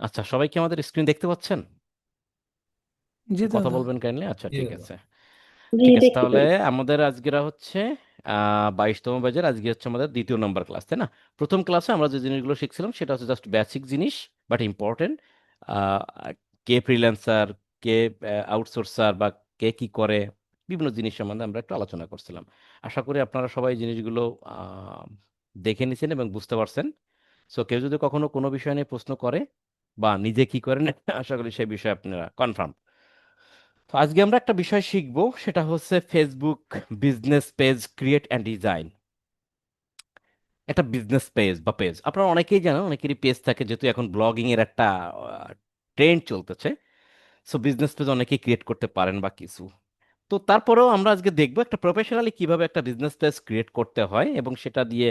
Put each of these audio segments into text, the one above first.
আচ্ছা সবাই কি আমাদের স্ক্রিন দেখতে পাচ্ছেন? জি কথা দাদা বলবেন কাইন্ডলি আচ্ছা জি ঠিক দাদা আছে। জি ঠিক আছে দেখতে তাহলে পাচ্ছি আমাদের আজকেরা হচ্ছে আহ বাইশতম ব্যাচের আজকে হচ্ছে আমাদের দ্বিতীয় নম্বর ক্লাস তাই না? প্রথম ক্লাসে আমরা যে জিনিসগুলো শিখছিলাম সেটা হচ্ছে জাস্ট বেসিক জিনিস বাট ইম্পর্টেন্ট কে ফ্রিল্যান্সার কে আউটসোর্সার বা কে কি করে বিভিন্ন জিনিস সম্বন্ধে আমরা একটু আলোচনা করছিলাম। আশা করি আপনারা সবাই জিনিসগুলো আহ, দেখে নিছেন এবং বুঝতে পারছেন। সো কেউ যদি কখনো কোনো বিষয় নিয়ে প্রশ্ন করে বা নিজে কি করেন, আশা করি সেই বিষয়ে আপনারা কনফার্ম তো আজকে আমরা একটা বিষয় শিখব, সেটা হচ্ছে Facebook business page create and design একটা বিজনেস পেজ বা পেজ আপনারা অনেকেই জানেন, অনেকেরই পেজ থাকে, যেহেতু এখন ব্লগিং এর একটা ট্রেন্ড চলতেছে সো বিজনেস পেজ অনেকেই ক্রিয়েট করতে পারেন বা কিছু। তো তারপরেও আমরা আজকে দেখব একটা প্রফেশনালি কীভাবে একটা বিজনেস পেজ ক্রিয়েট করতে হয়, এবং সেটা দিয়ে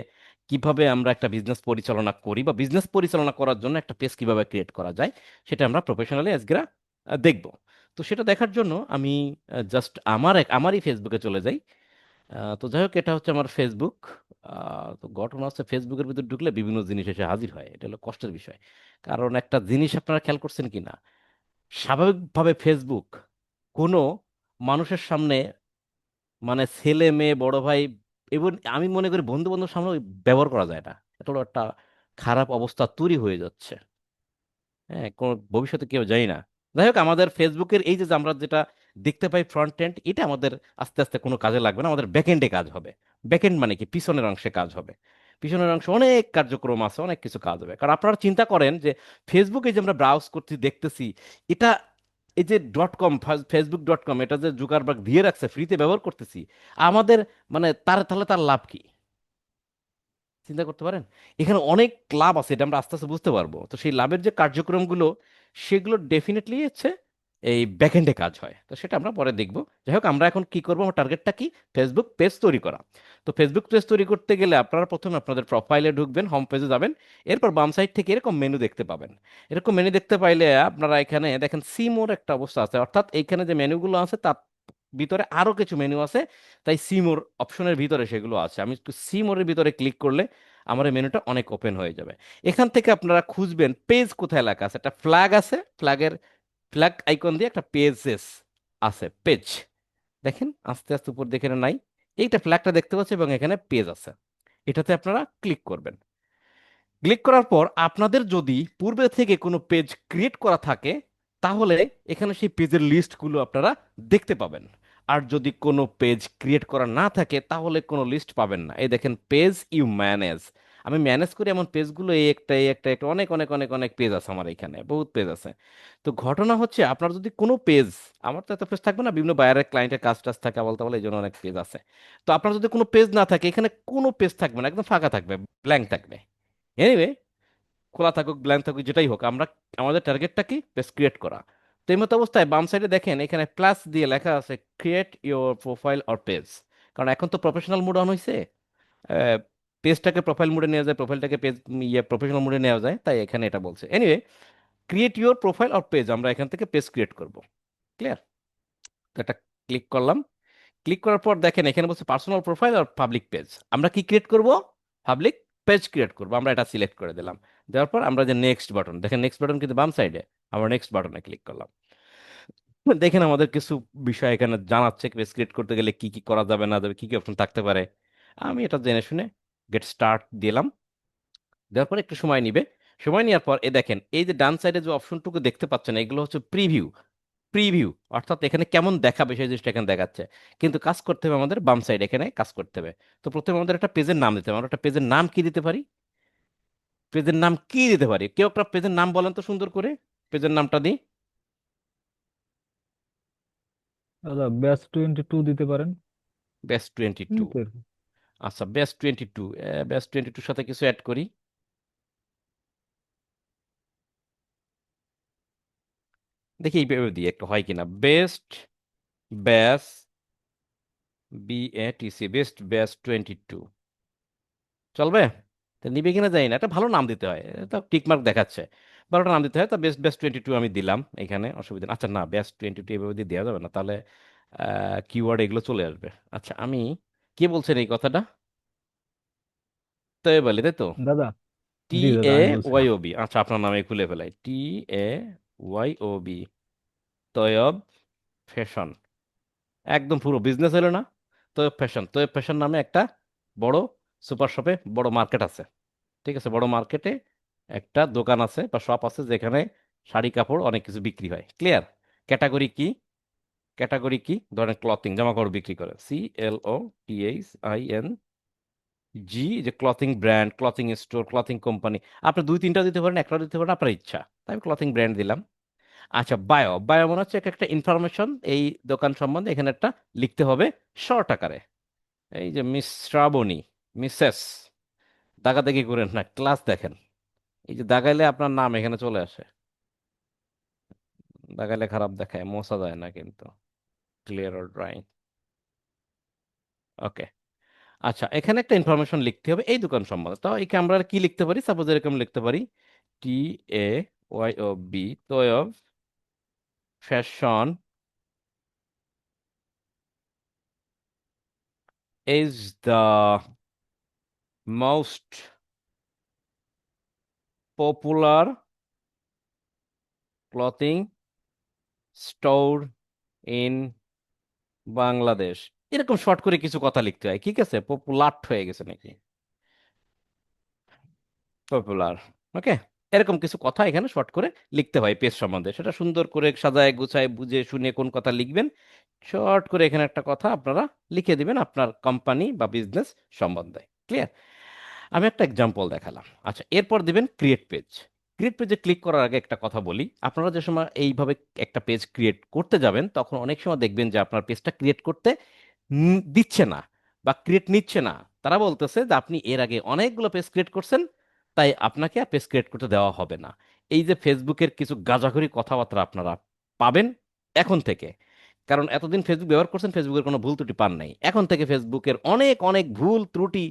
কীভাবে আমরা একটা বিজনেস পরিচালনা করি বা বিজনেস পরিচালনা করার জন্য একটা পেজ কীভাবে ক্রিয়েট করা যায়, সেটা আমরা প্রফেশনালি আজকে দেখব। তো সেটা দেখার জন্য আমি জাস্ট আমার এক, আমারই ফেসবুকে চলে যাই। তো যাই হোক, এটা হচ্ছে আমার ফেসবুক তো ঘটনা হচ্ছে ফেসবুকের ভিতর ঢুকলে বিভিন্ন জিনিস এসে হাজির হয়। এটা হলো কষ্টের বিষয়। কারণ একটা জিনিস আপনারা খেয়াল করছেন কি না? স্বাভাবিকভাবে ফেসবুক কোনো মানুষের সামনে মানে ছেলে মেয়ে, বড় ভাই এবং আমি মনে করি বন্ধু বান্ধবের সামনে ব্যবহার করা যায় না। হলো একটা খারাপ অবস্থা তৈরি হয়ে যাচ্ছে। হ্যাঁ কোনো ভবিষ্যতে কেউ জানি না। যাই হোক, আমাদের ফেসবুকের এই যে যে আমরা যেটা দেখতে পাই ফ্রন্ট এন্ড এটা আমাদের আস্তে আস্তে কোনো কাজে লাগবে না। আমাদের ব্যাকএন্ডে কাজ হবে। ব্যাকএন্ড মানে কি? পিছনের অংশে কাজ হবে। পিছনের অংশে অনেক কার্যক্রম আছে, অনেক কিছু কাজ হবে। কারণ আপনারা চিন্তা করেন যে ফেসবুকে যে আমরা ব্রাউজ করছি, দেখতেছি, এটা এই যে dot com Facebook dot com এটা যে জুকারবার্গ দিয়ে রাখছে ফ্রিতে ব্যবহার করতেছি, আমাদের মানে তার, তাহলে তার লাভ কি? চিন্তা করতে পারেন? এখানে অনেক লাভ আছে, এটা আমরা আস্তে আস্তে বুঝতে পারব। তো সেই লাভের যে কার্যক্রমগুলো, সেগুলো ডেফিনেটলি হচ্ছে এই ব্যাকএন্ডে কাজ হয়। তো সেটা আমরা পরে দেখব। যাই হোক, আমরা এখন কি করব? আমার টার্গেটটা কি? ফেসবুক পেজ তৈরি করা। তো ফেসবুক পেজ তৈরি করতে গেলে আপনারা প্রথমে আপনাদের প্রোফাইলে ঢুকবেন হোম পেজে যাবেন। এরপর বাম সাইড থেকে এরকম মেনু দেখতে পাবেন। এরকম মেনু দেখতে পাইলে আপনারা এখানে দেখেন সিমোর একটা অবস্থা আছে। অর্থাৎ এইখানে যে মেনুগুলো আছে, তার ভিতরে আরও কিছু মেনু আছে। তাই সিমোর অপশনের ভিতরে সেগুলো আছে। আমি একটু সিমোরের ভিতরে ক্লিক করলে আমার এই মেনুটা অনেক ওপেন হয়ে যাবে। এখান থেকে আপনারা খুঁজবেন পেজ কোথায় লেখা আছে। একটা ফ্ল্যাগ আছে। ফ্ল্যাগের ফ্ল্যাগ আইকন দিয়ে একটা পেজেস আছে পেজ দেখেন, আস্তে আস্তে উপর দেখে নাই। এইটা ফ্ল্যাগটা দেখতে পাচ্ছি এবং এখানে পেজ আছে। এটাতে আপনারা ক্লিক করবেন। ক্লিক করার পর আপনাদের যদি পূর্বে থেকে কোনো পেজ ক্রিয়েট করা থাকে, তাহলে এখানে সেই পেজের লিস্টগুলো আপনারা দেখতে পাবেন। আর যদি কোনো পেজ ক্রিয়েট করা না থাকে, তাহলে কোনো লিস্ট পাবেন না। এই দেখেন পেজ ইউ ম্যানেজ আমি ম্যানেজ করি এমন পেজগুলো এই একটা এই একটা একটা, অনেক অনেক অনেক অনেক পেজ আছে আমার এখানে, বহুত পেজ আছে। তো ঘটনা হচ্ছে আপনার যদি কোনো পেজ আমার তো এত পেজ থাকবে না, বিভিন্ন বায়ারের ক্লায়েন্টের কাজ টাজ থাকে বলতে বলে এই জন্য অনেক পেজ আছে। তো আপনার যদি কোনো পেজ না থাকে, এখানে কোনো পেজ থাকবে না, একদম ফাঁকা থাকবে ব্ল্যাঙ্ক থাকবে। এনিওয়ে খোলা থাকুক ব্ল্যাঙ্ক থাকুক, যেটাই হোক, আমরা, আমাদের টার্গেটটা কি? পেজ ক্রিয়েট করা। তো এই মতো অবস্থায় বাম সাইডে দেখেন, এখানে প্লাস দিয়ে লেখা আছে create your profile or page কারণ এখন তো প্রফেশনাল মোড অন হয়েছে পেজটাকে প্রোফাইল মোডে নেওয়া যায় প্রোফাইলটাকে পেজ ইয়ে প্রফেশনাল মোডে নেওয়া যায়, তাই এখানে এটা বলছে। Anyway create your profile or page আমরা এখান থেকে পেজ ক্রিয়েট করব। ক্লিয়ার তো এটা ক্লিক করলাম। ক্লিক করার পর দেখেন, এখানে বলছে পার্সোনাল প্রোফাইল আর পাবলিক পেজ আমরা কি ক্রিয়েট করব? পাবলিক পেজ ক্রিয়েট করব। আমরা এটা সিলেক্ট করে দিলাম। দেওয়ার পর আমরা যে নেক্সট বাটন দেখেন নেক্সট বাটন কিন্তু বাম সাইডে আমরা নেক্সট বাটনে ক্লিক করলাম। দেখেন আমাদের কিছু বিষয় এখানে জানাচ্ছে পেজ ক্রিয়েট করতে গেলে কি কি করা যাবে না যাবে, কি কি অপশন থাকতে পারে। আমি এটা জেনে শুনে গেট স্টার্ট দিলাম। দেওয়ার পর একটু সময় নিবে। সময় নেওয়ার পর এ দেখেন এই যে ডান সাইডে যে অপশনটুকু দেখতে পাচ্ছেন এগুলো হচ্ছে প্রিভিউ প্রিভিউ অর্থাৎ এখানে কেমন দেখাবে সেই জিনিসটা এখানে দেখাচ্ছে। কিন্তু কাজ করতে হবে আমাদের বাম সাইড এখানে কাজ করতে হবে। তো প্রথমে আমাদের একটা পেজের নাম দিতে হবে। আমরা একটা পেজের নাম কি দিতে পারি? পেজের নাম কি দিতে পারি? কেউ একটা পেজের নাম বলেন তো সুন্দর করে। পেজের নামটা দিই। দাদা ব্যাচ টোয়েন্টি টু দিতে পারেন। বেস্ট টোয়েন্টি টু আচ্ছা best twenty two best twenty টুর সাথে কিছু অ্যাড করি? দেখি এইভাবে দিই, একটু হয় কিনা। Best bass B A T best bass twenty two চলবে? তা নিবে কিনা জানি না, একটা ভালো নাম দিতে হয় তা টিকমার্ক দেখাচ্ছে। ভালোটা নাম দিতে হয়, তা বেস্ট বেস্ট টোয়েন্টি টু আমি দিলাম এখানে, অসুবিধা। আচ্ছা না বেস্ট টোয়েন্টি টু এভাবে দিয়ে দেওয়া যাবে না, তাহলে কিওয়ার্ড এগুলো চলে আসবে। আচ্ছা আমি কে বলছেন এই কথাটা? তো বলি তাই তো? দাদা। টি জি দাদা এ আমি বলছি। Y O B. আচ্ছা আপনার নামে খুলে ফেলাই। T A Y O B. Toyob fashion. একদম পুরো বিজনেস হলো না? তয়ব ফ্যাশন। তয়ব ফ্যাশন নামে একটা বড় সুপার শপে বড় মার্কেট আছে। ঠিক আছে বড় মার্কেটে একটা দোকান আছে বা শপ আছে যেখানে শাড়ি কাপড় অনেক কিছু বিক্রি হয়। ক্লিয়ার ক্যাটাগরি কি? ক্যাটাগরি কি? ধরেন ক্লথিং জামা কাপড় বিক্রি করে। C L O T H I N G যে clothing brand clothing store clothing company আপনি দুই, তিনটা দিতে পারেন একটা দিতে পারেন, আপনার ইচ্ছা। তাই আমি ক্লথিং ব্র্যান্ড দিলাম। আচ্ছা বায়ো বায়ো মনে হচ্ছে এক একটা ইনফরমেশন এই দোকান সম্বন্ধে এখানে একটা লিখতে হবে শর্ট আকারে। এই যে মিস শ্রাবণী মিসেস দাগাদাগি করেন না ক্লাস দেখেন। এই যে দাগাইলে আপনার নাম এখানে চলে আসে। দাগাইলে খারাপ দেখায়, মশা যায় না কিন্তু। ক্লিয়ার অর ড্রাইং ওকে আচ্ছা এখানে একটা ইনফরমেশন লিখতে হবে। এই দোকান সম্বন্ধে। তো একে আমরা কি লিখতে পারি? সাপোজ এরকম লিখতে পারি T A Y O B Toyob fashion is the most popular clothing store in Bangladesh. এরকম শর্ট করে কিছু কথা লিখতে হয়, ঠিক আছে? পপুলার হয়ে গেছে নাকি? পপুলার ওকে এরকম কিছু কথা এখানে শর্ট করে লিখতে হয় পেজ সম্বন্ধে। সেটা সুন্দর করে সাজায়, গুছায়, বুঝে, শুনে কোন কথা লিখবেন শর্ট করে এখানে একটা কথা আপনারা লিখে দিবেন আপনার কোম্পানি বা বিজনেস সম্বন্ধে ক্লিয়ার আমি একটা এক্সাম্পল দেখালাম। আচ্ছা এরপর দিবেন ক্রিয়েট পেজ ক্রিয়েট পেজে ক্লিক করার আগে একটা কথা বলি। আপনারা যে সময় এইভাবে একটা পেজ ক্রিয়েট করতে যাবেন, তখন অনেক সময় দেখবেন যে আপনার পেজটা ক্রিয়েট করতে দিচ্ছে না বা ক্রিয়েট নিচ্ছে না। তারা বলতেছে যে, আপনি এর আগে অনেকগুলো পেজ ক্রিয়েট করছেন, তাই আপনাকে আর পেজ ক্রিয়েট করতে দেওয়া হবে না। এই যে ফেসবুকের কিছু গাঁজাখড়ি কথাবার্তা আপনারা পাবেন এখন থেকে। কারণ এতদিন ফেসবুক ব্যবহার করছেন ফেসবুকের কোনো ভুল ত্রুটি পান নাই। এখন থেকে ফেসবুকের অনেক অনেক ভুল ত্রুটি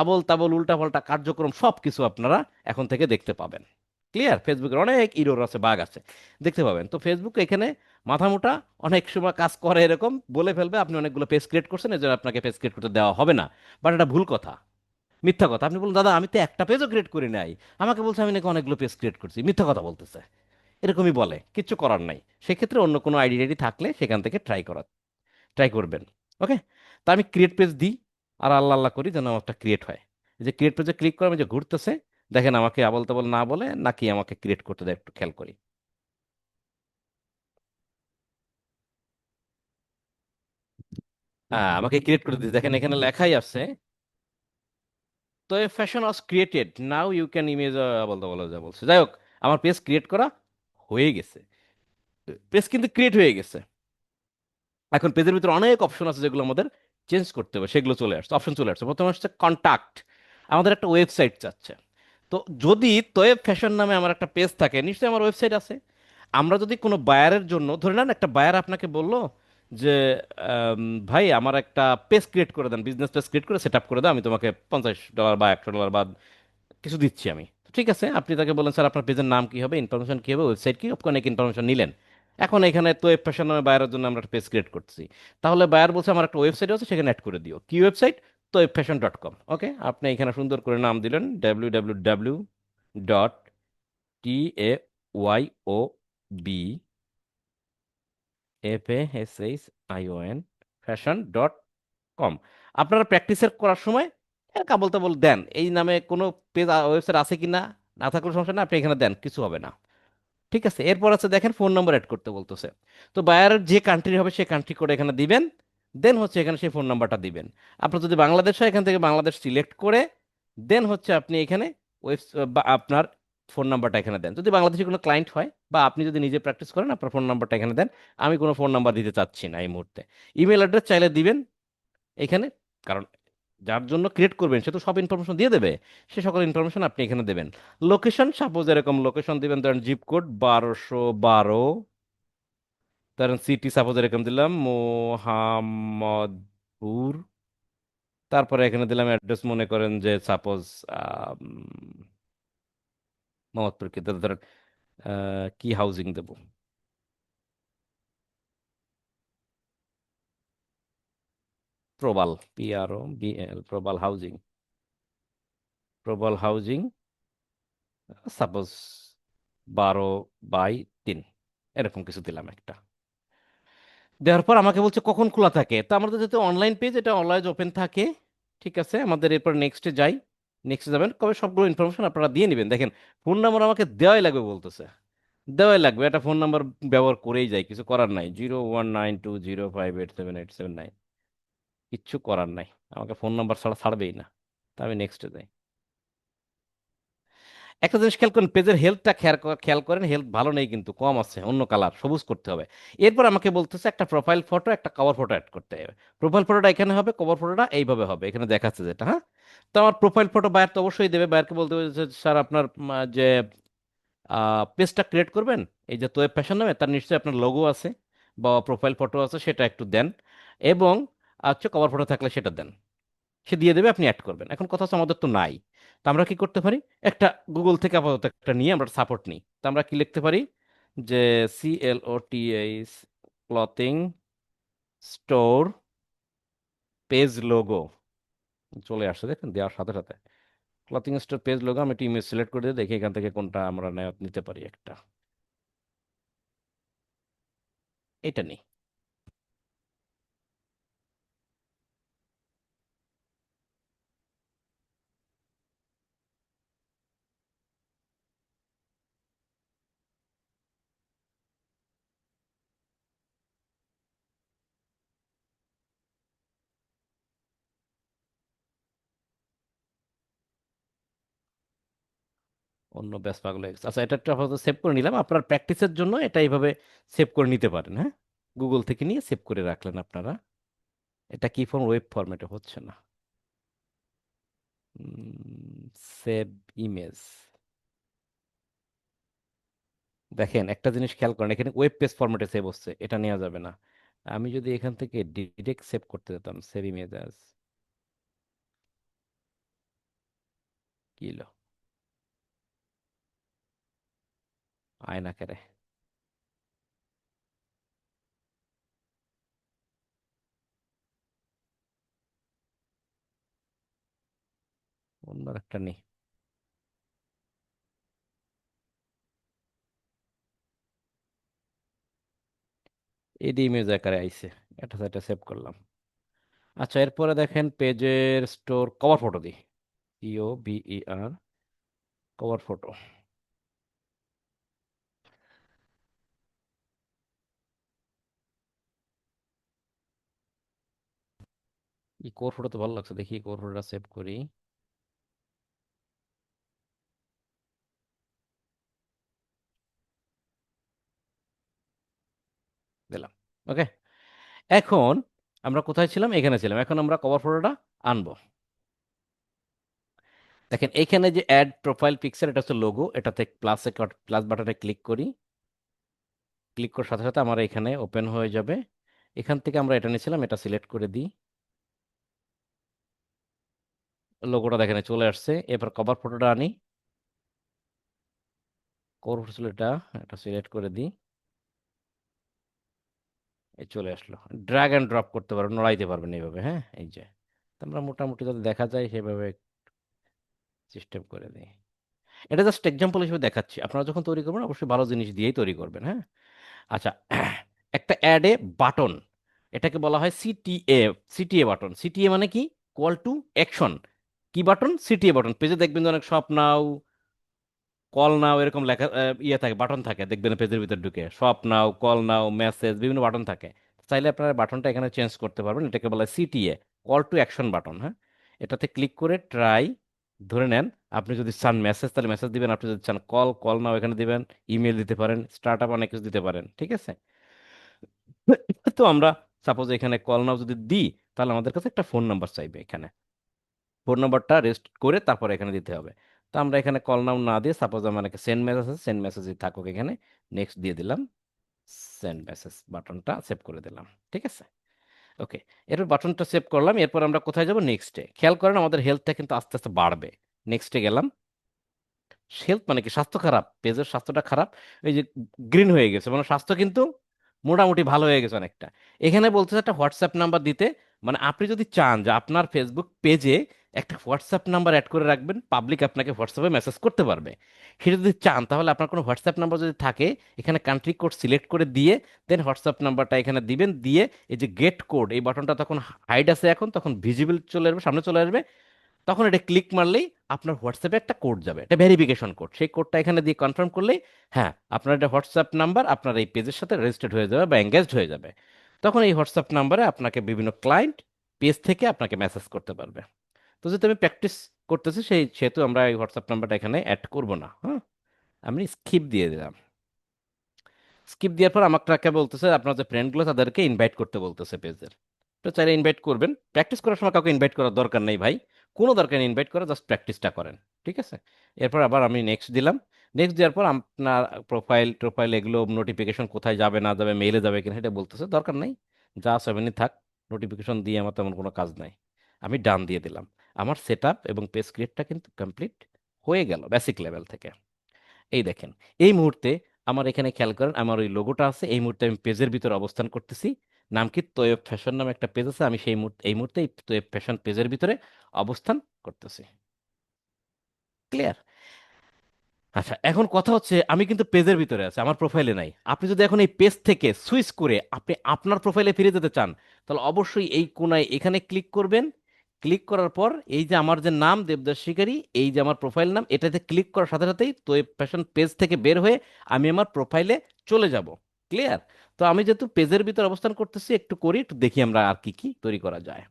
আবল তাবল উল্টাপাল্টা কার্যক্রম সব কিছু আপনারা এখন থেকে দেখতে পাবেন। ক্লিয়ার ফেসবুকের অনেক ইরোর আছে বাঘ আছে। দেখতে পাবেন, তো ফেসবুক এখানে মাথামোটা অনেক সময় কাজ করে এরকম, বলে ফেলবে, আপনি অনেকগুলো পেজ ক্রিয়েট করছেন, এজন্য আপনাকে পেজ ক্রিয়েট করতে দেওয়া হবে না। বাট এটা ভুল কথা, মিথ্যা কথা। আপনি বলুন, দাদা, আমি তো একটা পেজও ক্রিয়েট করি নাই। আমাকে বলছে, আমি নাকি অনেকগুলো পেজ ক্রিয়েট করছি। মিথ্যা কথা বলতেছে। এরকমই বলে, কিচ্ছু করার নাই। সেক্ষেত্রে অন্য কোনো আইডি থাকলে সেখান থেকে ট্রাই করা ট্রাই করবেন ওকে তা আমি ক্রিয়েট পেজ দিই, আর আল্লাহ আল্লাহ করি যেন আমার একটা ক্রিয়েট হয় যে ক্রিয়েট পেজে ক্লিক করে আমি যে ঘুরতেছে দেখেন আমাকে আবল তাবল না বলে নাকি আমাকে ক্রিয়েট করতে দেয় একটু খেয়াল করি। হ্যাঁ আমাকে ক্রিয়েট করে দিতে দেখেন এখানে লেখাই আছে, তো a fashion was created now you can image বলতে বলো যা বলছে। যাই হোক, আমার পেজ ক্রিয়েট করা হয়ে গেছে। পেজ কিন্তু ক্রিয়েট হয়ে গেছে। এখন পেজের ভিতরে অনেক অপশন আছে যেগুলো আমাদের চেঞ্জ করতে হবে, সেগুলো চলে আসছে। অপশন চলে আসছে। প্রথমে হচ্ছে কন্টাক্ট আমাদের একটা ওয়েবসাইট চাচ্ছে। তো যদি তোয়েব ফ্যাশন নামে আমার একটা পেজ থাকে, নিশ্চয়ই আমার ওয়েবসাইট আছে। আমরা যদি কোনো বায়ারের জন্য, ধরে নেন একটা বায়ার আপনাকে বলল যে ভাই আমার একটা পেজ ক্রিয়েট করে দেন বিজনেস পেজ ক্রিয়েট করে সেট আপ করে দাও, আমি তোমাকে পঞ্চাশ ডলার বা একশো ডলার বা কিছু দিচ্ছি আমি। ঠিক আছে, আপনি তাকে বলেন স্যার, আপনার পেজের নাম কী হবে ইনফরমেশন কী হবে ওয়েবসাইট কি? অনেক ইনফরমেশন নিলেন। এখন এখানে তো ওয়েব ফ্যাশন নামে বায়ারের জন্য আমরা একটা পেজ ক্রিয়েট করছি তাহলে বায়ার বলছে, আমার একটা ওয়েবসাইট আছে, সেখানে অ্যাড করে দিও। কি ওয়েবসাইট তো ফ্যাশন ডট কম ওকে আপনি এখানে সুন্দর করে নাম দিলেন W W W dot T A Y O B F S H I O N fashion dot com আপনারা প্র্যাকটিসের করার সময় কাবল তাবল দেন। এই নামে কোনো পেজ ওয়েবসাইট আছে কি না? না থাকলে সমস্যা না আপনি এখানে দেন, কিছু হবে না। ঠিক আছে? এরপর আছে, দেখেন ফোন নাম্বার অ্যাড করতে বলতেছে। তো বায়ারের যে কান্ট্রি হবে সেই কান্ট্রি করে এখানে দিবেন। দেন হচ্ছে এখানে সেই ফোন নাম্বারটা দিবেন। আপনার যদি বাংলাদেশ হয়, এখান থেকে বাংলাদেশ সিলেক্ট করে, দেন হচ্ছে আপনি এখানে ওয়েব বা আপনার ফোন নাম্বারটা এখানে দেন। যদি বাংলাদেশে কোনো ক্লায়েন্ট হয়, বা আপনি যদি নিজে প্র্যাকটিস করেন, আপনার ফোন নাম্বারটা এখানে দেন। আমি কোনো ফোন নাম্বার দিতে চাচ্ছি না এই মুহূর্তে। ইমেল অ্যাড্রেস চাইলে দিবেন এখানে, কারণ যার জন্য ক্রিয়েট করবেন, সে তো সব ইনফরমেশন দিয়ে দেবে। সে সকল ইনফরমেশন আপনি এখানে দেবেন। লোকেশন সাপোজ এরকম লোকেশন দিবেন, ধরেন জিপ কোড বারোশো বারো। ধরেন সিটি সাপোজ এরকম দিলাম, মোহাম্মদপুর। তারপরে এখানে দিলাম অ্যাড্রেস মনে করেন যে সাপোজ মোহাম্মদপুর কি? ধরেন কি হাউজিং দেব? Probal P R O B L Probal housing Probal housing suppose বারো বাই তিন। এরকম কিছু দিলাম একটা। দেওয়ার পর আমাকে বলছে, কখন খোলা থাকে? তো আমাদের যেহেতু অনলাইন পেজ এটা অনলাইন ওপেন থাকে, ঠিক আছে? আমাদের এরপর নেক্সটে যাই নেক্সটে যাবেন, কবে সবগুলো ইনফরমেশন আপনারা দিয়ে নেবেন। দেখেন ফোন নাম্বার আমাকে দেওয়াই লাগবে বলতেছে। দেওয়াই লাগবে, একটা ফোন নাম্বার ব্যবহার করেই যায় কিছু করার নাই। Zero one nine two zero five eight seven eight seven nine কিচ্ছু করার নাই, আমাকে ফোন নাম্বার ছাড়া ছাড়বেই না। তা আমি নেক্সটে যাই। একটা জিনিস খেয়াল করেন, পেজের হেলথটা খেয়াল খেয়াল করেন হেলথ ভালো নেই কিন্তু, কম আছে, অন্য কালার সবুজ করতে হবে। এরপর আমাকে বলতেছে একটা প্রোফাইল ফটো একটা কভার ফটো অ্যাড করতে হবে। প্রোফাইল ফটোটা এখানে হবে কভার ফটোটা এইভাবে হবে, এখানে দেখাচ্ছে যেটা হ্যাঁ? তো আমার প্রোফাইল ফটো বায়ার তো অবশ্যই দেবে বায়ারকে বলতে হবে স্যার, আপনার যে পেজটা ক্রিয়েট করবেন, এই যে তোয়েব ফ্যাশন নামে, তার নিশ্চয়ই আপনার লোগো আছে বা প্রোফাইল ফটো আছে, সেটা একটু দেন এবং আচ্ছা কভার ফটো থাকলে সেটা দেন। সে দিয়ে দেবে, আপনি অ্যাড করবেন। এখন কথা হচ্ছে, আমাদের তো নাই। তো আমরা কি করতে পারি? একটা গুগল থেকে আপাতত একটা নিয়ে আমরা সাপোর্ট নিই। তো আমরা কি লিখতে পারি? যে C L O T clothing store page logo চলে আসছে, দেখেন, দেওয়ার সাথে সাথে। ক্লথিং স্টোর পেজ লোগো আমি একটা ইমেজ সিলেক্ট করে দিয়ে দেখি এখান থেকে কোনটা আমরা নিতে পারি একটা। এটা নেই। অন্য হয়ে গেছে। আচ্ছা এটা আপাতত সেভ করে নিলাম। আপনার প্র্যাকটিসের জন্য এটা এইভাবে সেভ করে নিতে পারেন হ্যাঁ? গুগল থেকে নিয়ে সেভ করে রাখলেন আপনারা। এটা কি ফর্ম ওয়েব ফরম্যাটে হচ্ছে না। সেভ ইমেজ দেখেন, একটা জিনিস খেয়াল করেন, এখানে ওয়েব পেজ ফরম্যাটে সেভ হচ্ছে, এটা নেওয়া যাবে না। আমি যদি এখান থেকে ডিরেক্ট সেভ করতে যেতাম সেভ ইমেজ কি আয়না কেরে। অন্য একটা নেই এডি ইমেজ আকারে আইছে এটা সেটা সেভ করলাম। আচ্ছা এরপরে দেখেন পেজের স্টোর কভার ফটো দিই ইও বিই আর কভার ফটো এই কভার ফটো তো ভালো লাগছে, দেখি কভার ফটোটা সেভ করি। দিলাম ওকে এখন আমরা কোথায় ছিলাম? এখানে ছিলাম। এখন আমরা কভার ফটোটা আনব। দেখেন, এখানে যে অ্যাড প্রোফাইল পিকচার এটা হচ্ছে লোগো এটাতে প্লাস প্লাস বাটনে ক্লিক করি। ক্লিক করার সাথে সাথে আমার এখানে ওপেন হয়ে যাবে। এখান থেকে আমরা এটা নিয়েছিলাম, এটা সিলেক্ট করে দিই। লোগোটা দেখেন চলে আসছে। এবার কভার ফটোটা আনি। কভার ফটো এটা এটা সিলেক্ট করে দিই। এই চলে আসলো। ড্র্যাগ অ্যান্ড ড্রপ করতে পারবেন, নড়াইতে পারবেন এইভাবে হ্যাঁ? এই যে। আমরা মোটামুটি যাতে দেখা যায়, সেভাবে সিস্টেম করে দিই। এটা জাস্ট এক্সাম্পল হিসেবে দেখাচ্ছি। আপনারা যখন তৈরি করবেন, অবশ্যই ভালো জিনিস দিয়েই তৈরি করবেন হ্যাঁ? আচ্ছা একটা অ্যাডে বাটন এটাকে বলা হয় সিটিএ সিটিএ বাটন সিটিএ মানে কি? কল টু অ্যাকশন কি বাটন সিটিএ বাটন পেজে দেখবেন যে অনেক শপ নাও কল নাও এরকম লেখা ইয়ে থাকে বাটন থাকে। দেখবেন পেজের ভিতর ঢুকে। Shop now call now message বিভিন্ন বাটন থাকে। চাইলে আপনারা বাটনটা এখানে চেঞ্জ করতে পারবেন। এটাকে বলা হয় CTA call to action button হ্যাঁ? এটাতে ক্লিক করে ট্রাই ধরে নেন, আপনি যদি চান মেসেজ তাহলে মেসেজ দিবেন। আপনি যদি চান কল কল নাও এখানে দিবেন। ইমেল দিতে পারেন। স্টার্ট আপ অনেক কিছু দিতে পারেন, ঠিক আছে? তো আমরা সাপোজ এখানে কল নাও যদি দিই, তাহলে আমাদের কাছে একটা ফোন নাম্বার চাইবে এখানে। ফোন নাম্বারটা রেজিস্ট করে তারপর এখানে দিতে হবে। তো আমরা এখানে কল নাম না দিয়ে সাপোজ আমার একটা সেন্ড মেসেজ আছে সেন্ড মেসেজই থাকুক এখানে। নেক্সট দিয়ে দিলাম সেন্ড মেসেজ বাটনটা সেভ করে দিলাম, ঠিক আছে? ওকে এরপর বাটনটা সেভ করলাম, এরপর আমরা কোথায় যাব? নেক্সটে খেয়াল করেন আমাদের হেলথটা কিন্তু আস্তে আস্তে বাড়বে। নেক্সটে গেলাম। হেলথ মানে কি? স্বাস্থ্য খারাপ। পেজের স্বাস্থ্যটা খারাপ। এই যে গ্রিন হয়ে গেছে। মানে স্বাস্থ্য কিন্তু মোটামুটি ভালো হয়ে গেছে অনেকটা। এখানে বলতেছে একটা হোয়াটসঅ্যাপ নাম্বার দিতে। মানে আপনি যদি চান যে আপনার ফেসবুক পেজে একটা হোয়াটসঅ্যাপ নাম্বার অ্যাড করে রাখবেন পাবলিক আপনাকে হোয়াটসঅ্যাপে মেসেজ করতে পারবে। সেটা যদি চান, তাহলে আপনার কোনো হোয়াটসঅ্যাপ নাম্বার যদি থাকে, এখানে কান্ট্রি কোড সিলেক্ট করে দিয়ে দেন হোয়াটসঅ্যাপ নাম্বারটা এখানে দিবেন, দিয়ে এই যে গেট কোড এই বাটনটা তখন হাইড আছে এখন, তখন ভিজিবল চলে আসবে, সামনে চলে আসবে। তখন এটা ক্লিক মারলেই আপনার হোয়াটসঅ্যাপে একটা কোড যাবে, এটা ভেরিফিকেশন কোড সেই কোডটা এখানে দিয়ে কনফার্ম করলেই হ্যাঁ আপনার এটা হোয়াটসঅ্যাপ নাম্বার আপনার এই পেজের সাথে রেজিস্টার্ড হয়ে যাবে বা এঙ্গেজড হয়ে যাবে। তখন এই হোয়াটসঅ্যাপ নাম্বারে আপনাকে বিভিন্ন ক্লায়েন্ট পেজ থেকে আপনাকে মেসেজ করতে পারবে। তো যেহেতু আমি প্র্যাকটিস করতেছি, সেই সেহেতু আমরা এই হোয়াটসঅ্যাপ নাম্বারটা এখানে অ্যাড করব না হ্যাঁ? আমি স্কিপ দিয়ে দিলাম। স্কিপ দেওয়ার পর আমাকে বলতেছে, আপনার যে ফ্রেন্ডগুলো তাদেরকে ইনভাইট করতে বলতেছে পেজের। তো চাইলে ইনভাইট করবেন। প্র্যাকটিস করার সময় কাউকে ইনভাইট করার দরকার নেই ভাই। কোনো দরকার ইনভাইট করা জাস্ট প্র্যাকটিসটা করেন, ঠিক আছে? এরপর আবার আমি নেক্সট দিলাম। নেক্সট দেওয়ার পর আপনার প্রোফাইল টোফাইল এগুলো নোটিফিকেশন কোথায় যাবে, না যাবে মেইলে যাবে কিনা সেটা বলতেছে, দরকার নেই। যা সেভেনই থাক নোটিফিকেশন দিয়ে আমার তেমন কোনো কাজ নাই। আমি ডান দিয়ে দিলাম। আমার সেট এবং পেজ ক্রিয়েটটা কিন্তু কমপ্লিট হয়ে গেল বেসিক লেভেল থেকে। এই দেখেন, এই মুহূর্তে আমার এখানে খেয়াল করেন, আমার ওই লোগোটা আছে, এই মুহূর্তে আমি পেজের ভিতরে অবস্থান করতেছি। নাম কি? তোয়েব ফ্যাশন নামে একটা পেজ আছে, আমি সেই এই মুহূর্তে, এই তোয়েব ফ্যাশন পেজের ভিতরে অবস্থান করতেছি। ক্লিয়ার আচ্ছা এখন কথা হচ্ছে আমি কিন্তু পেজের ভিতরে আছি, আমার প্রোফাইলে নাই। আপনি যদি এখন এই পেজ থেকে সুইচ করে আপনি আপনার প্রোফাইলে ফিরে যেতে চান, তাহলে অবশ্যই এই কোনায় এখানে ক্লিক করবেন। ক্লিক করার পর এই যে আমার যে নাম, দেবদাস শিকারী, এই যে আমার প্রোফাইল নাম, এটাতে ক্লিক করার সাথে সাথেই তো এই ফ্যাশন পেজ থেকে বের হয়ে আমি আমার প্রোফাইলে চলে যাব। ক্লিয়ার তো আমি যেহেতু পেজের ভিতরে অবস্থান করতেছি, একটু করি, একটু দেখি আমরা আর কি কি তৈরি করা যায়।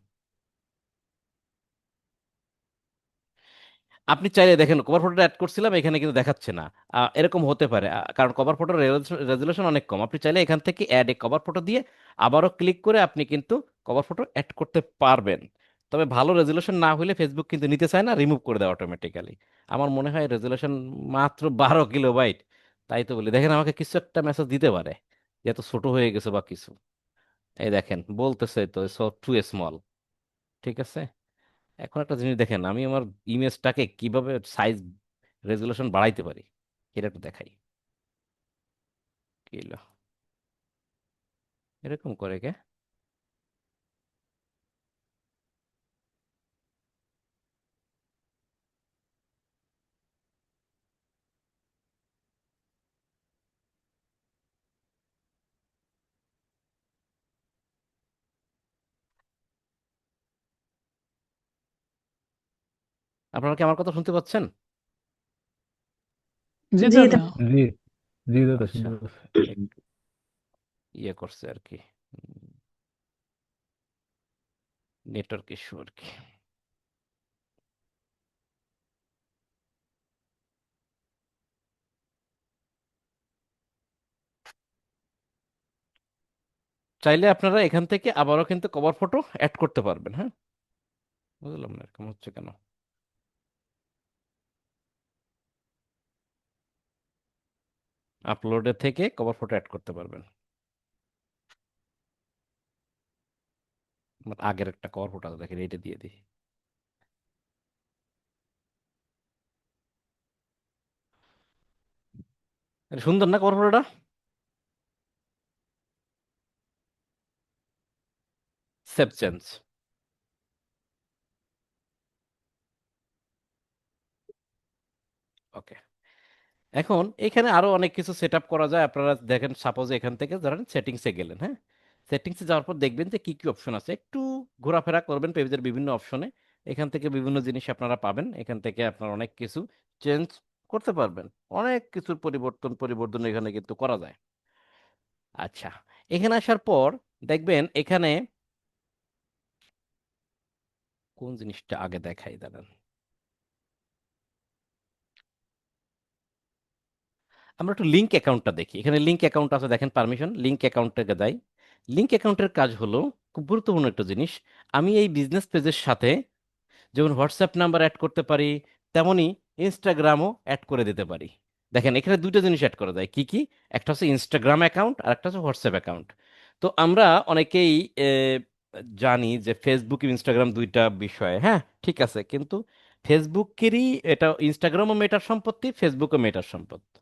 আপনি চাইলে দেখেন কভার ফটোটা অ্যাড করছিলাম, এখানে কিন্তু দেখাচ্ছে না। এরকম হতে পারে। কারণ কভার ফটোর রেজুলেশন অনেক কম। আপনি চাইলে এখান থেকে অ্যাড এ কভার ফটো দিয়ে আবারও ক্লিক করে আপনি কিন্তু কভার ফটো অ্যাড করতে পারবেন। তবে ভালো রেজুলেশন না হলে ফেসবুক কিন্তু নিতে চায় না রিমুভ করে দেয় অটোমেটিক্যালি আমার মনে হয় রেজুলেশন মাত্র বারো কিলোবাইট তাই তো বলি। দেখেন, আমাকে কিছু একটা মেসেজ দিতে পারে। যে এত ছোট হয়ে গেছে বা কিছু। এই দেখেন, বলতেছে তো টু স্মল ঠিক আছে? এখন একটা জিনিস দেখেন, আমি আমার ইমেজটাকে কীভাবে সাইজ রেজুলেশন বাড়াইতে পারি, এটা একটু দেখাই? এরকম করে, কে আপনারা কি আমার কথা শুনতে পাচ্ছেন? জি জি জি দাদা আচ্ছা। ইয়ে করছে আর কি। নেটওয়ার্ক ইস্যু আর কি। চাইলে আপনারা এখান থেকে আবারও কিন্তু কভার ফটো অ্যাড করতে পারবেন হ্যাঁ? বুঝলাম না এরকম হচ্ছে কেন? আপলোডে থেকে কভার ফটো অ্যাড করতে পারবেন। আগের একটা কভার ফটো আছে, দেখেন, এইটা দিয়ে দিই। সুন্দর না কভার ফটোটা সেভ চেঞ্জ ওকে এখন এখানে আরও অনেক কিছু সেট আপ করা যায়। আপনারা দেখেন সাপোজ এখান থেকে ধরেন সেটিংসে গেলেন হ্যাঁ? সেটিংসে যাওয়ার পর দেখবেন যে কি কি অপশন আছে? একটু ঘোরাফেরা করবেন পেজের বিভিন্ন অপশনে এখান থেকে বিভিন্ন জিনিস আপনারা পাবেন। এখান থেকে আপনারা অনেক কিছু চেঞ্জ করতে পারবেন। অনেক কিছুর পরিবর্তন পরিবর্তন এখানে কিন্তু করা যায়। আচ্ছা এখানে আসার পর দেখবেন এখানে কোন জিনিসটা আগে দেখাই, দাঁড়ান। আমরা একটু লিঙ্ক অ্যাকাউন্টটা দেখি। এখানে লিঙ্ক অ্যাকাউন্ট আছে, দেখেন পারমিশন লিঙ্ক অ্যাকাউন্টটাকে যাই লিঙ্ক অ্যাকাউন্টের কাজ হলো, খুব গুরুত্বপূর্ণ একটা জিনিস, আমি এই বিজনেস পেজের সাথে যেমন হোয়াটসঅ্যাপ নাম্বার অ্যাড করতে পারি তেমনই ইনস্টাগ্রামও অ্যাড করে দিতে পারি। দেখেন, এখানে দুটো জিনিস অ্যাড করা যায়। কি কি? একটা হচ্ছে ইনস্টাগ্রাম অ্যাকাউন্ট আর একটা হচ্ছে হোয়াটসঅ্যাপ অ্যাকাউন্ট তো আমরা অনেকেই জানি যে ফেসবুক ইনস্টাগ্রাম দুইটা বিষয় হ্যাঁ ঠিক আছে, কিন্তু ফেসবুকেরই এটা ইনস্টাগ্রামও মেটার সম্পত্তি ফেসবুকও মেটার সম্পত্তি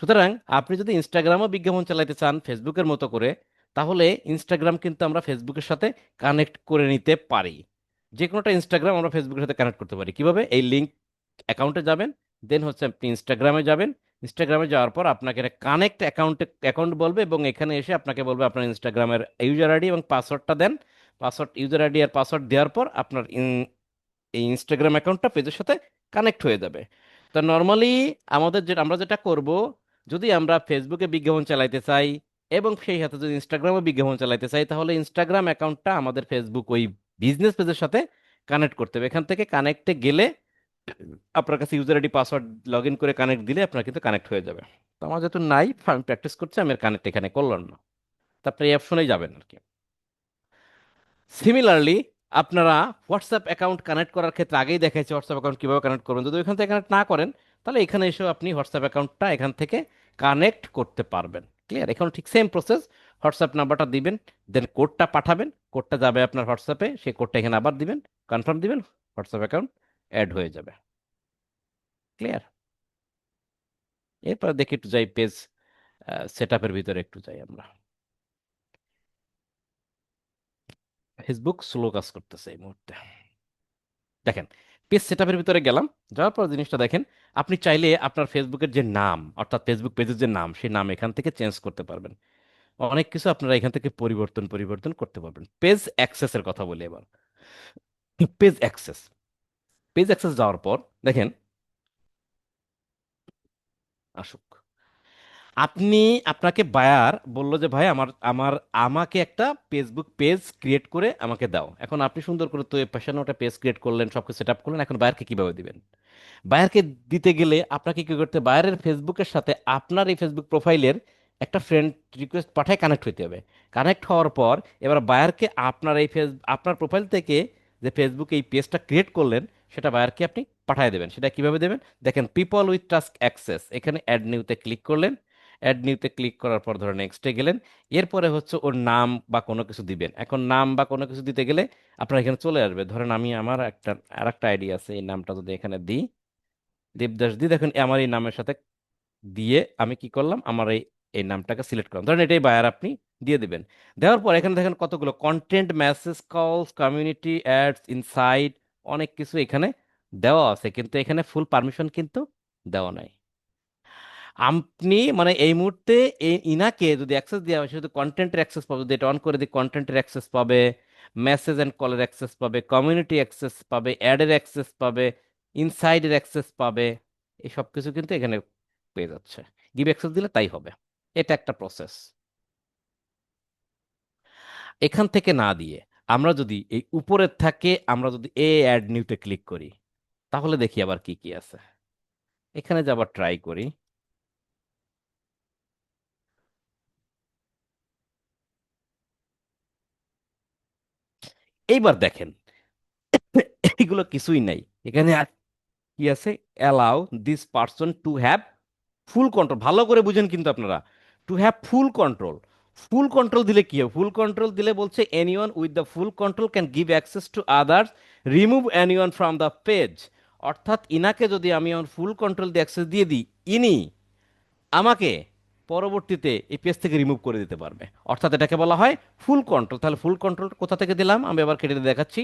সুতরাং আপনি যদি ইনস্টাগ্রামও বিজ্ঞাপন চালাইতে চান ফেসবুকের মতো করে, তাহলে ইনস্টাগ্রাম কিন্তু আমরা ফেসবুকের সাথে কানেক্ট করে নিতে পারি। যে কোনোটা ইনস্টাগ্রাম আমরা ফেসবুকের সাথে কানেক্ট করতে পারি। কীভাবে? এই লিঙ্ক অ্যাকাউন্টে যাবেন দেন হচ্ছে আপনি ইনস্টাগ্রামে যাবেন। ইনস্টাগ্রামে যাওয়ার পর আপনাকে কানেক্ট অ্যাকাউন্টে অ্যাকাউন্ট বলবে এবং এখানে এসে আপনাকে বলবে আপনার ইনস্টাগ্রামের ইউজার আইডি এবং পাসওয়ার্ডটা দেন। পাসওয়ার্ড ইউজার আইডি আর পাসওয়ার্ড দেওয়ার পর আপনার এই ইনস্টাগ্রাম অ্যাকাউন্টটা পেজের সাথে কানেক্ট হয়ে যাবে। তো নর্মালি আমাদের যে, আমরা যেটা করব যদি আমরা ফেসবুকে বিজ্ঞাপন চালাইতে চাই এবং সেই সাথে যদি ইনস্টাগ্রামে বিজ্ঞাপন চালাইতে চাই, তাহলে ইনস্টাগ্রাম অ্যাকাউন্টটা আমাদের ফেসবুক ওই বিজনেস পেজের সাথে কানেক্ট করতে হবে। এখান থেকে কানেক্টে গেলে আপনার কাছে user ID password log in করে কানেক্ট দিলে আপনার কিন্তু কানেক্ট হয়ে যাবে। তো আমার যেহেতু নাই, আমি প্র্যাকটিস করছি, আমি কানেক্ট এখানে করলাম না। তারপরে এই অপশনেই যাবেন আর কি। সিমিলারলি আপনারা হোয়াটসঅ্যাপ অ্যাকাউন্ট কানেক্ট করার ক্ষেত্রে আগেই দেখাইছে হোয়াটসঅ্যাপ অ্যাকাউন্ট কীভাবে কানেক্ট করবেন। যদি ওইখান থেকে কানেক্ট না করেন তাহলে এখানে এসেও আপনি হোয়াটসঅ্যাপ অ্যাকাউন্টটা এখান থেকে কানেক্ট করতে পারবেন। ক্লিয়ার এখন ঠিক সেম প্রসেস হোয়াটসঅ্যাপ নাম্বারটা দিবেন দেন কোডটা পাঠাবেন। কোডটা যাবে আপনার হোয়াটসঅ্যাপে সেই কোডটা এখানে আবার দিবেন কনফার্ম দিবেন, হোয়াটসঅ্যাপ অ্যাকাউন্ট অ্যাড হয়ে যাবে। ক্লিয়ার এরপর দেখি একটু যাই পেজ সেট আপের ভিতরে একটু যাই আমরা। ফেসবুক স্লো কাজ করতেছে এই মুহূর্তে। দেখেন পেজ সেটআপের ভিতরে গেলাম, যাওয়ার পর জিনিসটা দেখেন, আপনি চাইলে আপনার ফেসবুকের যে নাম, অর্থাৎ ফেসবুক পেজের যে নাম, সেই নাম এখান থেকে চেঞ্জ করতে পারবেন। অনেক কিছু আপনারা এখান থেকে পরিবর্তন পরিবর্তন করতে পারবেন। পেজ অ্যাক্সেসের কথা বলি এবার। পেজ অ্যাক্সেস পেজ অ্যাক্সেস যাওয়ার পর দেখেন, আসুক। আপনি আপনাকে বায়ার বলল যে, ভাই, আমার আমার, আমাকে একটা ফেসবুক পেজ ক্রিয়েট করে আমাকে দাও। এখন আপনি সুন্দর করে তো পেশানো একটা পেজ ক্রিয়েট করলেন, সবকিছু সেট আপ করলেন, এখন বায়ারকে কীভাবে দিবেন? বায়ারকে দিতে গেলে আপনাকে কি করতে বায়ারের ফেসবুকের সাথে আপনার এই ফেসবুক প্রোফাইলের একটা ফ্রেন্ড রিকোয়েস্ট পাঠায় কানেক্ট হইতে হবে। কানেক্ট হওয়ার পর এবার বায়ারকে আপনার এই ফেস আপনার প্রোফাইল থেকে যে ফেসবুক এই পেজটা ক্রিয়েট করলেন, সেটা বায়ারকে আপনি পাঠিয়ে দেবেন। সেটা কীভাবে দেবেন? দেখেন পিপল উইথ টাস্ক অ্যাক্সেস এখানে অ্যাড নিউতে ক্লিক করলেন। অ্যাড নিউতে ক্লিক করার পর ধরে নেক্সটে গেলেন। এরপরে হচ্ছে ওর নাম বা কোনো কিছু দিবেন। এখন নাম বা কোনো কিছু দিতে গেলে আপনার এখানে চলে আসবে। ধরেন আমি আমার একটা আর একটা আইডি আছে, এই নামটা যদি এখানে দিই, দেবদাস দি, দেখেন আমার এই নামের সাথে দিয়ে আমি কি করলাম? আমার এই এই নামটাকে সিলেক্ট করলাম। ধরেন এটাই বায়ার আপনি দিয়ে দিবেন। দেওয়ার পর এখানে দেখেন কতগুলো content message calls community ads insight অনেক কিছু এখানে দেওয়া আছে। কিন্তু এখানে ফুল পারমিশন কিন্তু দেওয়া নাই। আপনি মানে এই মুহূর্তে এই ইনাকে যদি অ্যাক্সেস দেওয়া হয় শুধু কন্টেন্টের অ্যাক্সেস পাবে, যদি এটা অন করে দিই কন্টেন্টের অ্যাক্সেস পাবে মেসেজ অ্যান্ড কলের অ্যাক্সেস পাবে কমিউনিটি অ্যাক্সেস পাবে অ্যাডের অ্যাক্সেস পাবে ইনসাইডের অ্যাক্সেস পাবে, এই সব কিছু কিন্তু এখানে পেয়ে যাচ্ছে। গিভ অ্যাক্সেস দিলে তাই হবে। এটা একটা প্রসেস এখান থেকে না দিয়ে আমরা যদি এই উপরের থাকে, আমরা যদি এ অ্যাড নিউতে ক্লিক করি, তাহলে দেখি আবার কি কি আছে। এখানে যে আবার ট্রাই করি এইবার দেখেন এগুলো কিছুই নাই। এখানে কি আছে? Allow this person to have full control ভালো করে বুঝেন কিন্তু আপনারা। To have full control full control দিলে কি হবে ফুল কন্ট্রোল দিলে বলছে anyone with the full control can give access to others remove anyone from the page অর্থাৎ ইনাকে যদি আমি ফুল কন্ট্রোল দিয়ে অ্যাক্সেস দিয়ে দিই, ইনি আমাকে পরবর্তীতে এই পেজ থেকে রিমুভ করে দিতে পারবে। অর্থাৎ এটাকে বলা হয় ফুল কন্ট্রোল তাহলে ফুল কন্ট্রোল কোথা থেকে দিলাম? আমি আবার কেটে দেখাচ্ছি।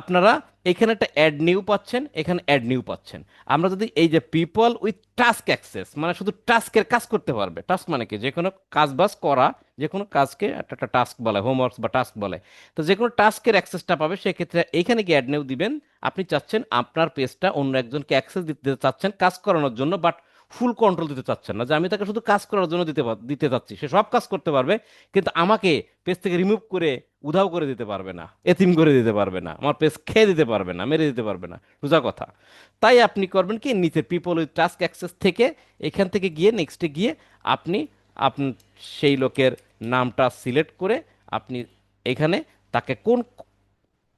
আপনারা এখানে একটা অ্যাড নিউ পাচ্ছেন, এখানে অ্যাড নিউ পাচ্ছেন। আমরা যদি এই যে পিপল উইথ টাস্ক অ্যাক্সেস মানে শুধু টাস্কের কাজ করতে পারবে। টাস্ক মানে কি? যে কোনো কাজ বাজ করা যে কোনো কাজকে একটা একটা টাস্ক বলে হোমওয়ার্কস বা টাস্ক বলে। তো যে কোনো টাস্কের অ্যাক্সেসটা পাবে, সেক্ষেত্রে এইখানে কি অ্যাড নিউ দিবেন। আপনি চাচ্ছেন আপনার পেজটা অন্য একজনকে অ্যাক্সেস দিতে চাচ্ছেন কাজ করানোর জন্য বাট ফুল কন্ট্রোল দিতে চাচ্ছেন না, যে আমি তাকে শুধু কাজ করার জন্য দিতে দিতে চাচ্ছি সে সব কাজ করতে পারবে, কিন্তু আমাকে পেজ থেকে রিমুভ করে উধাও করে দিতে পারবে না, এতিম করে দিতে পারবে না, আমার পেজ খেয়ে দিতে পারবে না, মেরে দিতে পারবে না। সোজা কথা। তাই আপনি করবেন কি নিচে পিপল উইথ টাস্ক অ্যাক্সেস থেকে, এখান থেকে গিয়ে নেক্সটে গিয়ে আপনি আপনি সেই লোকের নামটা সিলেক্ট করে আপনি এখানে তাকে কোন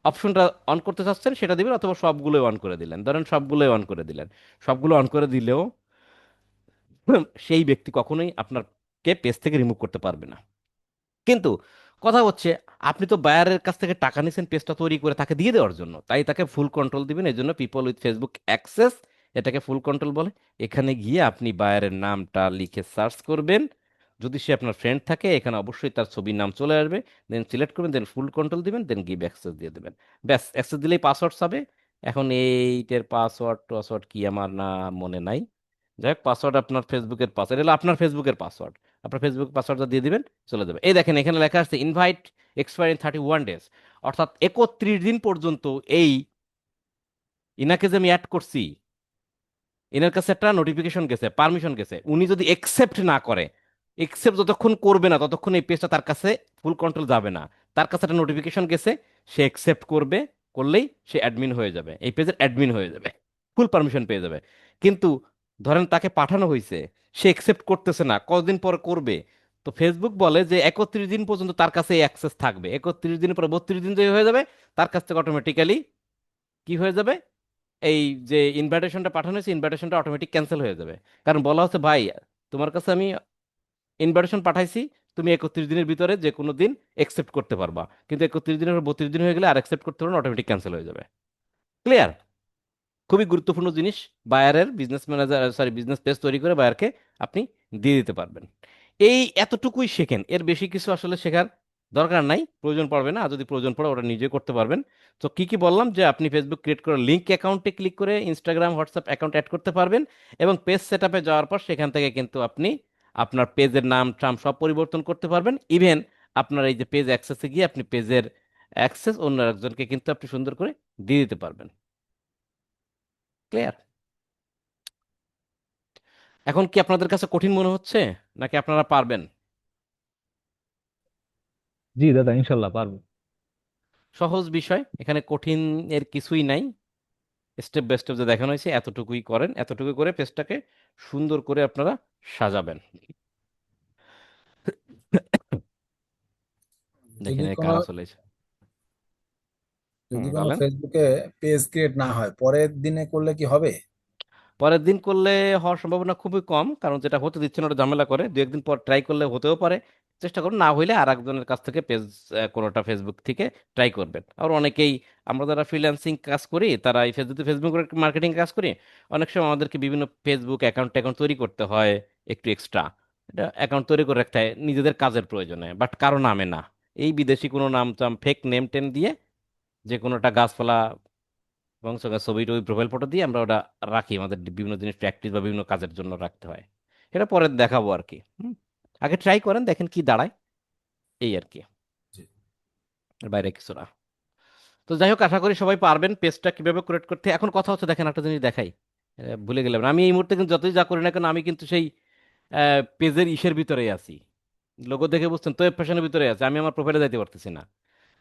অপশনটা অন করতে চাচ্ছেন সেটা দিবেন, অথবা সবগুলোই অন করে দিলেন। ধরেন সবগুলোই অন করে দিলেন। সবগুলো অন করে দিলেও সেই ব্যক্তি কখনোই আপনাকে পেজ থেকে রিমুভ করতে পারবে না। কিন্তু কথা হচ্ছে, আপনি তো বায়ারের কাছ থেকে টাকা নিছেন পেজটা তৈরি করে তাকে দিয়ে দেওয়ার জন্য। তাই তাকে ফুল কন্ট্রোল দিবেন এই জন্য পিপল উইথ ফেসবুক অ্যাক্সেস এটাকে ফুল কন্ট্রোল বলে। এখানে গিয়ে আপনি বায়ারের নামটা লিখে সার্চ করবেন। যদি সে আপনার ফ্রেন্ড থাকে, এখানে অবশ্যই তার ছবির নাম চলে আসবে। দেন সিলেক্ট করবেন দেন ফুল কন্ট্রোল দিবেন দেন গিভ অ্যাক্সেস দিয়ে দেবেন। ব্যাস অ্যাক্সেস দিলেই পাসওয়ার্ড হবে। এখন এইটার পাসওয়ার্ড টাসওয়ার্ড কি আমার না মনে নাই। যাই হোক পাসওয়ার্ড আপনার ফেসবুকের পাসওয়ার্ড হলো আপনার ফেসবুকের পাসওয়ার্ড আপনার ফেসবুক পাসওয়ার্ডটা দিয়ে দিবেন, চলে যাবে। এই দেখেন, এখানে লেখা আছে invite expire in thirty one days অর্থাৎ একত্রিশ দিন পর্যন্ত এই ইনাকে যে আমি অ্যাড করছি এনার কাছে একটা নোটিফিকেশন গেছে পারমিশন গেছে। উনি যদি একসেপ্ট না করে একসেপ্ট যতক্ষণ করবে না, ততক্ষণ এই পেজটা তার কাছে ফুল কন্ট্রোল যাবে না। তার কাছে একটা নোটিফিকেশন গেছে, সে একসেপ্ট করবে, করলেই সে অ্যাডমিন হয়ে যাবে। এই পেজের অ্যাডমিন হয়ে যাবে। ফুল পারমিশন পেয়ে যাবে। কিন্তু ধরেন তাকে পাঠানো হয়েছে সে একসেপ্ট করতেছে না, কতদিন পর করবে? তো ফেসবুক বলে যে একত্রিশ দিন পর্যন্ত তার কাছে অ্যাক্সেস থাকবে। একত্রিশ দিন পর বত্রিশ দিন যদি হয়ে যাবে, তার কাছ থেকে অটোমেটিক্যালি কি হয়ে যাবে? এই যে ইনভাইটেশনটা পাঠানো হয়েছে ইনভাইটেশনটা অটোমেটিক ক্যান্সেল হয়ে যাবে। কারণ বলা হচ্ছে, ভাই, তোমার কাছে আমি ইনভাইটেশন পাঠাইছি, তুমি একত্রিশ দিনের ভিতরে যে কোনো দিন একসেপ্ট করতে পারবা। কিন্তু একত্রিশ দিনের পর বত্রিশ দিন হয়ে গেলে আর অ্যাকসেপ্ট করতে পারবে অটোমেটিক ক্যান্সেল হয়ে যাবে। ক্লিয়ার খুবই গুরুত্বপূর্ণ জিনিস বায়ারের business manager sorry business page তৈরি করে বায়ারকে আপনি দিয়ে দিতে পারবেন। এই এতটুকুই শেখেন, এর বেশি কিছু আসলে শেখার দরকার নাই, প্রয়োজন পড়বে না যদি প্রয়োজন পড়ে ওটা নিজে করতে পারবেন। তো কি কি বললাম যে আপনি ফেসবুক ক্রিয়েট করে লিঙ্ক অ্যাকাউন্টে ক্লিক করে ইনস্টাগ্রাম হোয়াটসঅ্যাপ অ্যাকাউন্ট অ্যাড করতে পারবেন এবং পেজ সেট আপে যাওয়ার পর সেখান থেকে কিন্তু আপনি আপনার পেজের নাম ট্রাম সব পরিবর্তন করতে পারবেন। ইভেন আপনার এই যে পেজ অ্যাক্সেসে গিয়ে আপনি পেজের অ্যাক্সেস অন্য একজনকে কিন্তু আপনি সুন্দর করে দিয়ে দিতে পারবেন। ক্লিয়ার এখন কি আপনাদের কাছে কঠিন মনে হচ্ছে নাকি আপনারা পারবেন? জি দাদা ইনশাল্লাহ পারব। সহজ বিষয় এখানে কঠিন এর কিছুই নাই। স্টেপ বাই স্টেপ যে দেখানো হয়েছে এতটুকুই করেন এতটুকু করে পেজটাকে সুন্দর করে আপনারা সাজাবেন। দেখেন কারা চলেছে যদি কোনো ফেসবুকে পেজ ক্রিয়েট না হয় পরের দিনে করলে কি হবে? পরের দিন করলে হওয়ার সম্ভাবনা খুবই কম কারণ যেটা হতে দিচ্ছে না ওটা ঝামেলা করে। দু একদিন পর ট্রাই করলে হতেও পারে। চেষ্টা করুন না হইলে আর একজনের কাছ থেকে পেজ কোনোটা ফেসবুক থেকে ট্রাই করবেন। আর অনেকেই আমরা যারা ফ্রিল্যান্সিং কাজ করি তারা এই ফেসবুক ফেসবুক মার্কেটিং কাজ করি অনেক সময় আমাদেরকে বিভিন্ন ফেসবুক অ্যাকাউন্ট অ্যাকাউন্ট তৈরি করতে হয় একটু এক্সট্রা এটা অ্যাকাউন্ট তৈরি করে রাখতে হয় নিজেদের কাজের প্রয়োজনে। বাট কারও নামে না। এই বিদেশি কোনো নাম টাম ফেক নেম টেম দিয়ে যে কোনোটা গাছপালা এবং সঙ্গে ছবি টবি প্রোফাইল ফটো দিয়ে আমরা ওটা রাখি। আমাদের বিভিন্ন জিনিস প্র্যাকটিস বা বিভিন্ন কাজের জন্য রাখতে হয়। এটা পরে দেখাবো আর কি হুম। আগে ট্রাই করেন দেখেন কি দাঁড়ায়। এই আর কি। বাইরে কিছু না। তো যাই হোক আশা করি সবাই পারবেন পেজটা কীভাবে ক্রিয়েট করতে। এখন কথা হচ্ছে দেখেন একটা জিনিস দেখাই। ভুলে গেলাম আমি এই মুহূর্তে কিন্তু যতই যা করি না কেন আমি কিন্তু সেই পেজের ইসের ভিতরেই আছি। লোগো দেখে বুঝছেন তো ফ্যাশনের ভিতরে আছে। আমি আমার প্রোফাইলে যাইতে পারতেছি না।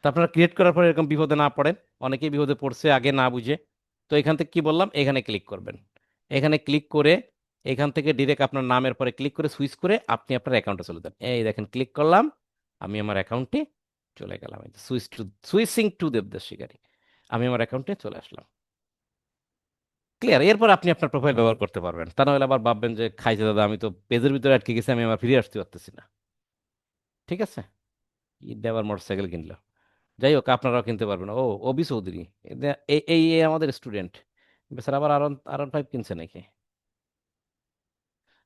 তো আপনারা ক্রিয়েট করার পরে এরকম বিপদে না পড়েন। অনেকেই বিপদে পড়ছে, আগে না বুঝে। তো এখান থেকে কি বললাম? এখানে ক্লিক করবেন। এখানে ক্লিক করে এখান থেকে ডিরেক্ট আপনার নামের পরে ক্লিক করে সুইচ করে আপনি আপনার অ্যাকাউন্টে চলে যান। এই দেখেন ক্লিক করলাম, আমি আমার অ্যাকাউন্টে চলে গেলাম। Switch to switching to Debdas Shikari, আমি আমার অ্যাকাউন্টে চলে আসলাম। ক্লিয়ার এরপর আপনি আপনার প্রোফাইল ব্যবহার করতে পারবেন। তা নাহলে আবার ভাববেন যে খাইছে দাদা, আমি তো পেজের ভিতরে আটকে গেছি, আমি আবার ফিরে আসতে পারতেছি না। ঠিক আছে? ঈদে আবার মোটরসাইকেল কিনলো। যাই হোক, আপনারাও কিনতে পারবেন। ও অবি চৌধুরী। এই এই আমাদের স্টুডেন্ট। বেচারা আবার আরন আরন ফাইভ কিনছে নাকি?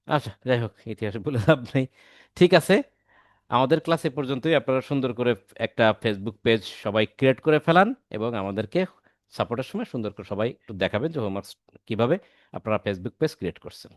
আচ্ছা যাই হোক, ইতিহাসে বলে লাভ নেই। ঠিক আছে, আমাদের ক্লাস এ পর্যন্তই। আপনারা সুন্দর করে একটা ফেসবুক পেজ সবাই ক্রিয়েট করে ফেলান এবং আমাদেরকে সাপোর্টের সময় সুন্দর করে সবাই একটু দেখাবেন যে হোমওয়ার্ক কীভাবে আপনারা ফেসবুক পেজ ক্রিয়েট করছেন।